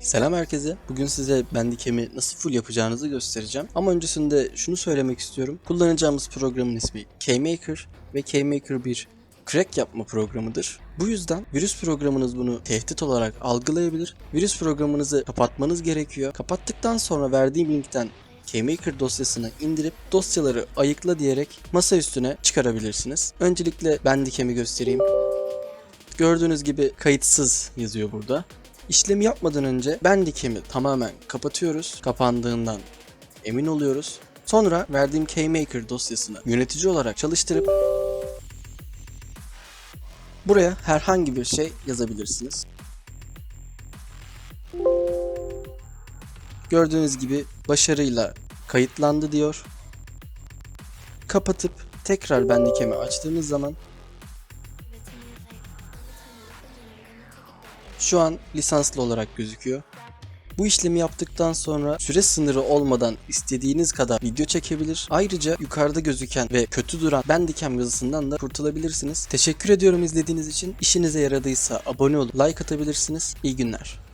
Selam herkese. Bugün size Bandicam'i nasıl full yapacağınızı göstereceğim. Ama öncesinde şunu söylemek istiyorum. Kullanacağımız programın ismi KMaker ve KMaker bir crack yapma programıdır. Bu yüzden virüs programınız bunu tehdit olarak algılayabilir. Virüs programınızı kapatmanız gerekiyor. Kapattıktan sonra verdiğim linkten KMaker dosyasını indirip dosyaları ayıkla diyerek masa üstüne çıkarabilirsiniz. Öncelikle Bandicam'i göstereyim. Gördüğünüz gibi kayıtsız yazıyor burada. İşlemi yapmadan önce Bandicam'i tamamen kapatıyoruz. Kapandığından emin oluyoruz. Sonra verdiğim KMaker dosyasını yönetici olarak çalıştırıp buraya herhangi bir şey yazabilirsiniz. Gördüğünüz gibi başarıyla kayıtlandı diyor. Kapatıp tekrar Bandicam'i açtığımız zaman şu an lisanslı olarak gözüküyor. Bu işlemi yaptıktan sonra süre sınırı olmadan istediğiniz kadar video çekebilir. Ayrıca yukarıda gözüken ve kötü duran Bandicam yazısından da kurtulabilirsiniz. Teşekkür ediyorum izlediğiniz için. İşinize yaradıysa abone olup like atabilirsiniz. İyi günler.